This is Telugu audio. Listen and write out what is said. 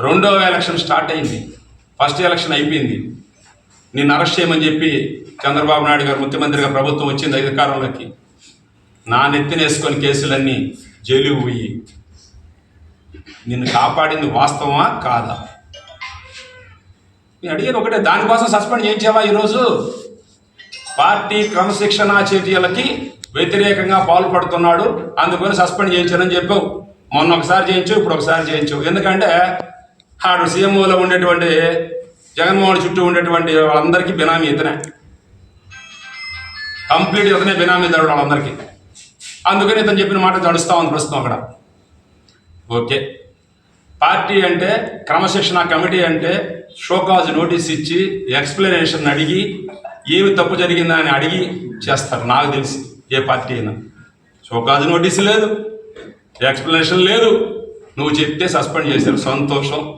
రెండవ ఎలక్షన్ స్టార్ట్ అయింది. ఫస్ట్ ఎలక్షన్ అయిపోయింది. నిన్ను అరెస్ట్ చేయమని చెప్పి చంద్రబాబు నాయుడు గారు ముఖ్యమంత్రిగా ప్రభుత్వం వచ్చింది అధికారంలోకి నా నెత్తిన వేసుకొని కేసులన్నీ జైలుకు పోయి. నిన్ను కాపాడింది వాస్తవమా? కాదా? నేను అడిగేది ఒకటే దానికోసం సస్పెండ్ చేయించావా ఈరోజు? పార్టీ క్రమశిక్షణ చర్యలకి వ్యతిరేకంగా పాల్పడుతున్నాడు. అందుకని సస్పెండ్ చేయించానని చెప్పావు. మొన్న ఒకసారి చేయించు ఇప్పుడు ఒకసారి చేయించు ఎందుకంటే ఆడు సీఎంఓలో ఉండేటువంటి జగన్మోహన్ చుట్టూ ఉండేటువంటి వాళ్ళందరికీ బినామీ ఇతనే. కంప్లీట్ ఇతనే బినామీ దాడు వాళ్ళందరికీ. అందుకని ఇతను చెప్పిన మాట నడుస్తా ఉంది ప్రస్తుతం అక్కడ. ఓకే. పార్టీ అంటే క్రమశిక్షణ కమిటీ అంటే షోకాజ్ నోటీస్ ఇచ్చి ఎక్స్ప్లెనేషన్ అడిగి ఏమి తప్పు జరిగిందా అని అడిగి చేస్తారు. నాకు తెలిసి ఏ పార్టీ అయినా. షోకాజ్ నోటీస్ లేదు. ఎక్స్ప్లెనేషన్ లేదు. నువ్వు చెప్తే సస్పెండ్ చేశారు. సంతోషం.